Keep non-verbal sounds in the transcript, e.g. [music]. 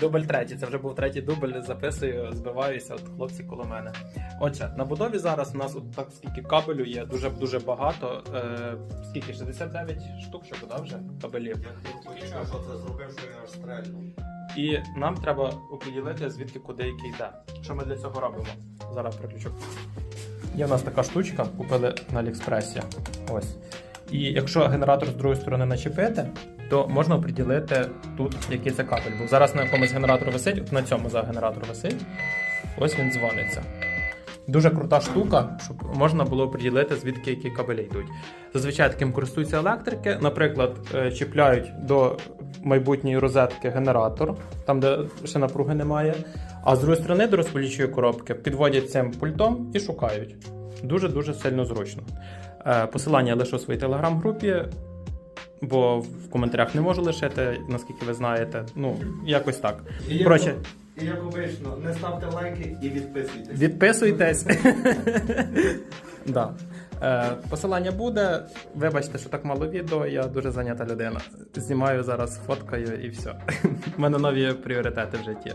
Дубль третій. Це вже був третій дубль. Записую, збиваюся. От хлопці коло мене. Отже, на будові зараз у нас от так скільки кабелю є, дуже дуже багато. Е, скільки? 69 штук, що буде вже кабелів. Я що це зробив, що він аж стрельнув. І нам треба оприділити, звідки куди який йде. Що ми для цього робимо? Зараз приключу. Є в нас така штучка, купили на Аліекспресі. Ось. І якщо генератор з другої сторони начепити, то можна оприділити тут, який це кабель. Бо зараз на якомусь генератору висить, от на цьому за генератор висить. Ось він дзвониться. Дуже крута штука, щоб можна було приділити, звідки які кабелі йдуть. Зазвичай таким користуються електрики. Наприклад, е, чіпляють до майбутньої розетки генератор, там де ще напруги немає. А з другої сторони до розпилічої коробки підводять цим пультом і шукають. Дуже дуже сильно зручно. Е, Посилання я лишу у своїй телеграм-групі, бо в коментарях не можу лишити, наскільки ви знаєте. Ну, якось так. І як, Коротше, і як обично, не ставте лайки і відписуйтесь. Відписуйтесь. [laughs] да. е, посилання буде. Вибачте, що так мало відео. Я дуже зайнята людина. Знімаю зараз, фоткаю і все. [laughs] У мене нові пріоритети в житті.